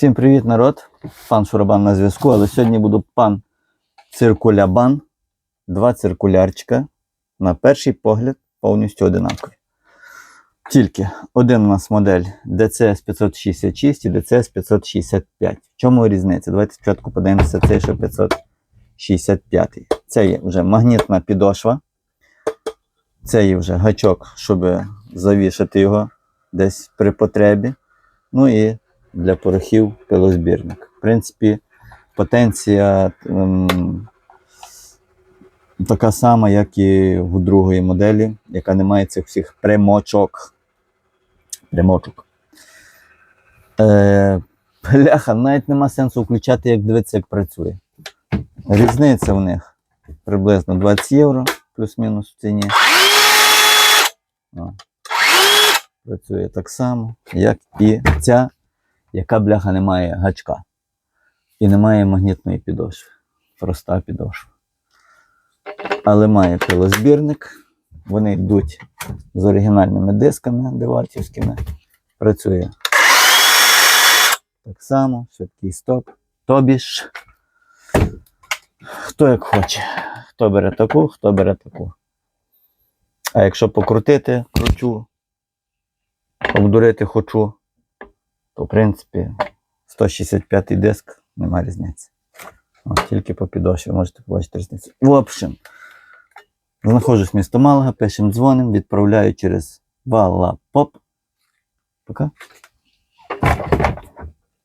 Всім привіт, народ! Пан Шурабан на зв'язку, але сьогодні буду пан циркулябан. Два циркулярчика. На перший погляд повністю одинакові. Тільки один у нас модель DCS 566 і DCS 565. В чому різниця? Давайте спочатку подивимося цей, що 565. Це є вже магнітна підошва. Це є вже гачок, щоб завішати його десь при потребі. Ну і для порохів пилозбірник. В принципі, потенція ем, така сама, як і у другої моделі, яка не має цих всіх примочок. Примочок. Е, бляха, навіть нема сенсу включати, як дивитися, як працює. Різниця в них приблизно 20 євро, плюс-мінус в ціні. О. Працює так само, як і ця яка бляха не має гачка і не має магнітної підошви. Проста підошва. Але має пилозбірник. Вони йдуть з оригінальними дисками деватівськими. Працює так само, швидкий стоп. Тобі ж, хто як хоче. Хто бере таку, хто бере таку. А якщо покрутити, кручу, обдурити хочу, то в принципі 165-й диск нема різниці. О, тільки по підошві можете побачити різницю. В общем, знаходжусь в місто Малага, пишемо дзвоним, відправляю через Валапоп. Пока.